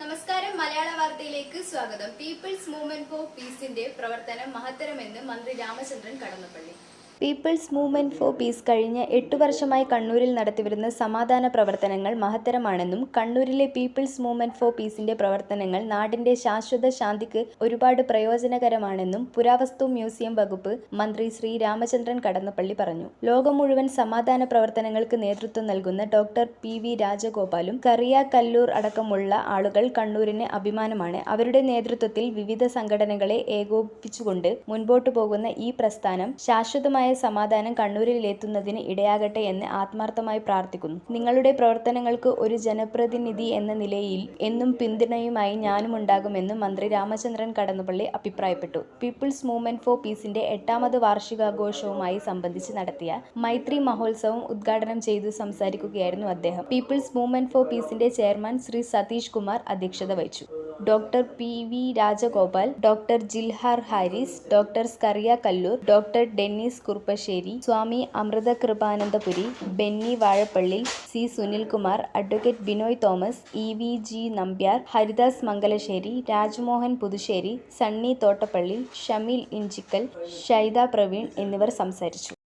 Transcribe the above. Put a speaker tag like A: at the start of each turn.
A: നമസ്കാരം. മലയാള വാർത്തയിലേക്ക് സ്വാഗതം. പീപ്പിൾസ് മൂവ്മെന്റ് ഫോർ പീസിന്റെ പ്രവർത്തനം മഹത്തരമെന്ന് മന്ത്രി Ramachandran Kadannappally.
B: People's movement for peace കഴിഞ്ഞ എട്ടു വർഷമായി കണ്ണൂരിൽ നടത്തിവരുന്ന സമാധാന പ്രവർത്തനങ്ങൾ മഹത്തരമാണെന്നും കണ്ണൂരിലെ പീപ്പിൾസ് മൂവ്മെന്റ് ഫോർ പീസിന്റെ പ്രവർത്തനങ്ങൾ നാടിന്റെ ശാശ്വത ശാന്തിക്ക് ഒരുപാട് പ്രയോജനകരമാണെന്നും പുരാവസ്തു മ്യൂസിയം വകുപ്പ് മന്ത്രി ശ്രീ രാമചന്ദ്രൻ കടന്നപ്പള്ളി പറഞ്ഞു. ലോകം മുഴുവൻ സമാധാന പ്രവർത്തനങ്ങൾക്ക് നേതൃത്വം നൽകുന്ന ഡോക്ടർ പി വി രാജഗോപാലും കറിയ കല്ലൂർ അടക്കമുള്ള ആളുകൾ കണ്ണൂരിന് അഭിമാനമാണ്. അവരുടെ നേതൃത്വത്തിൽ വിവിധ സംഘടനകളെ ഏകോപിപ്പിച്ചുകൊണ്ട് മുൻപോട്ടു പോകുന്ന ഈ പ്രസ്ഥാനം ശാശ്വതമായ സമാധാനം കണ്ണൂരിലെത്തുന്നതിന് ഇടയാകട്ടെ എന്ന് ആത്മാർത്ഥമായി പ്രാർത്ഥിക്കുന്നു. നിങ്ങളുടെ പ്രവർത്തനങ്ങൾക്ക് ഒരു ജനപ്രതിനിധി എന്ന നിലയിൽ എന്നും പിന്തുണയുമായി ഞാനും ഉണ്ടാകുമെന്നും മന്ത്രി രാമചന്ദ്രൻ കടന്നപ്പള്ളി അഭിപ്രായപ്പെട്ടു. പീപ്പിൾസ് മൂവ്മെന്റ് ഫോർ പീസിന്റെ എട്ടാമത് വാർഷികാഘോഷവുമായി സംബന്ധിച്ച് നടത്തിയ മൈത്രി മഹോത്സവം ഉദ്ഘാടനം ചെയ്തു സംസാരിക്കുകയായിരുന്നു അദ്ദേഹം. പീപ്പിൾസ് മൂവ്മെന്റ് ഫോർ പീസിന്റെ ചെയർമാൻ ശ്രീ സതീഷ് കുമാർ അധ്യക്ഷത വഹിച്ചു. Doctor P V Rajagopal doctor Jilhar Haris doctor Skaria Kallur doctor Dennis Kurppassery Swami Amrita Kripanandapuri Benny Vazhappally C Sunilkumar advocate Binoy Thomas E V G Nambiar Haridas Mangalassery Rajmohan Puthussery Sunny Thottappally Shameel Inchikkal Shaida Praveen എന്നിവർ സംസാരിച്ചു.